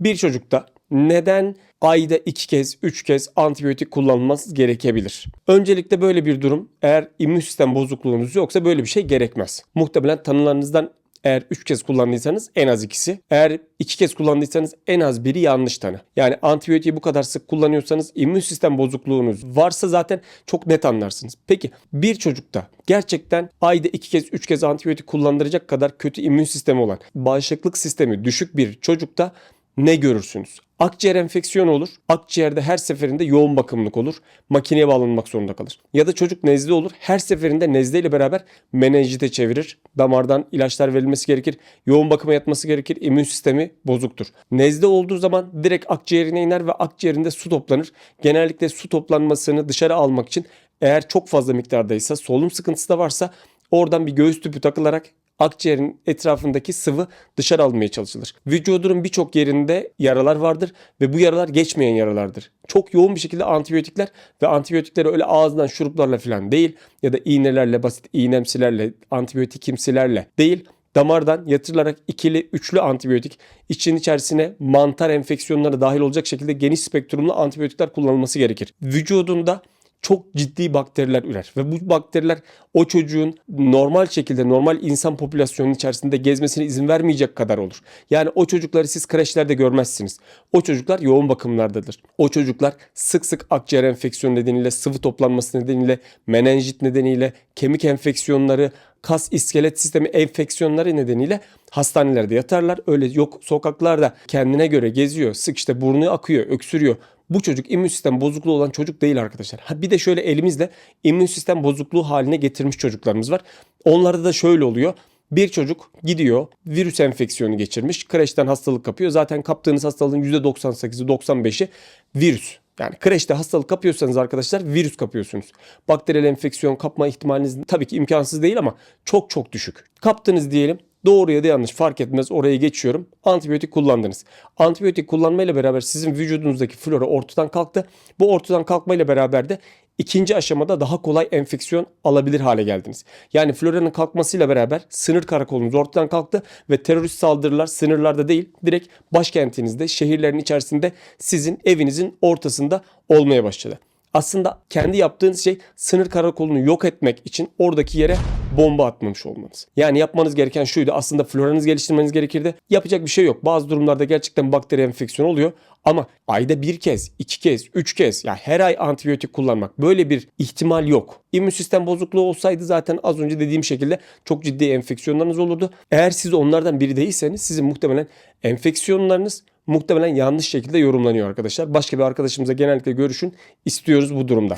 Bir çocukta neden ayda iki kez, üç kez antibiyotik kullanılması gerekebilir? Öncelikle böyle bir durum eğer immün sistem bozukluğunuz yoksa böyle bir şey gerekmez. Muhtemelen tanılarınızdan eğer 3 kez kullandıysanız en az ikisi. Eğer 2 kez kullandıysanız en az biri yanlış tanı. Yani antibiyotiği bu kadar sık kullanıyorsanız immün sistem bozukluğunuz varsa zaten çok net anlarsınız. Peki bir çocukta gerçekten ayda 2 kez 3 kez antibiyotik kullandıracak kadar kötü immün sistemi olan bağışıklık sistemi düşük bir çocukta ne görürsünüz? Akciğer enfeksiyonu olur. Akciğerde her seferinde yoğun bakımlık olur. Makineye bağlanmak zorunda kalır. Ya da çocuk nezle olur. Her seferinde nezleyle beraber menenjite çevirir. Damardan ilaçlar verilmesi gerekir. Yoğun bakıma yatması gerekir. İmmün sistemi bozuktur. Nezle olduğu zaman direkt akciğerine iner ve akciğerinde su toplanır. Genellikle su toplanmasını dışarı almak için eğer çok fazla miktardaysa solunum sıkıntısı da varsa oradan bir göğüs tüpü takılarak akciğerin etrafındaki sıvı dışarı almaya çalışılır. Vücudun birçok yerinde yaralar vardır ve bu yaralar geçmeyen yaralardır. Çok yoğun bir şekilde antibiyotikler ve antibiyotikleri öyle ağızdan şuruplarla falan değil ya da iğnelerle basit iğnemsilerle antibiyotikimsilerle değil damardan yatırılarak ikili, üçlü antibiyotik için içerisine mantar enfeksiyonları dahil olacak şekilde geniş spektrumlu antibiyotikler kullanılması gerekir. Vücudunda çok ciddi bakteriler ürer ve bu bakteriler o çocuğun normal şekilde normal insan popülasyonunun içerisinde gezmesine izin vermeyecek kadar olur. Yani o çocukları siz kreşlerde görmezsiniz. O çocuklar yoğun bakımlardadır. O çocuklar sık sık akciğer enfeksiyonu nedeniyle, sıvı toplanması nedeniyle, menenjit nedeniyle, kemik enfeksiyonları, kas iskelet sistemi enfeksiyonları nedeniyle hastanelerde yatarlar. Öyle yok sokaklarda kendine göre geziyor. Sık işte burnu akıyor, öksürüyor. Bu çocuk immün sistem bozukluğu olan çocuk değil arkadaşlar. Ha bir de şöyle elimizle immün sistem bozukluğu haline getirmiş çocuklarımız var. Onlarda da şöyle oluyor. Bir çocuk gidiyor virüs enfeksiyonu geçirmiş. Kreşten hastalık kapıyor. Zaten kaptığınız hastalığın %98'i 95'i virüs. Yani kreşte hastalık kapıyorsanız arkadaşlar virüs kapıyorsunuz. Bakteriyel enfeksiyon kapma ihtimaliniz tabii ki imkansız değil ama çok çok düşük. Kaptınız diyelim Doğru ya da yanlış fark etmez oraya geçiyorum. Antibiyotik kullandınız. Antibiyotik kullanmayla beraber sizin vücudunuzdaki flora ortadan kalktı. Bu ortadan kalkmayla beraber de ikinci aşamada daha kolay enfeksiyon alabilir hale geldiniz. Yani floranın kalkmasıyla beraber sınır karakolunuz ortadan kalktı ve terörist saldırılar sınırlarda değil direkt başkentinizde şehirlerin içerisinde sizin evinizin ortasında olmaya başladı. Aslında kendi yaptığınız şey sınır karakolunu yok etmek için oradaki yere bomba atmamış olmanız. Yani yapmanız gereken şuydu. Aslında floranızı geliştirmeniz gerekirdi. Yapacak bir şey yok. Bazı durumlarda gerçekten bakteri enfeksiyonu oluyor. Ama ayda bir kez, iki kez, üç kez ya her ay antibiyotik kullanmak böyle bir ihtimal yok. İmmün sistem bozukluğu olsaydı zaten az önce dediğim şekilde çok ciddi enfeksiyonlarınız olurdu. Eğer siz onlardan biri değilseniz sizin muhtemelen enfeksiyonlarınız muhtemelen yanlış şekilde yorumlanıyor arkadaşlar. Başka bir arkadaşımıza genellikle görüşün istiyoruz bu durumda.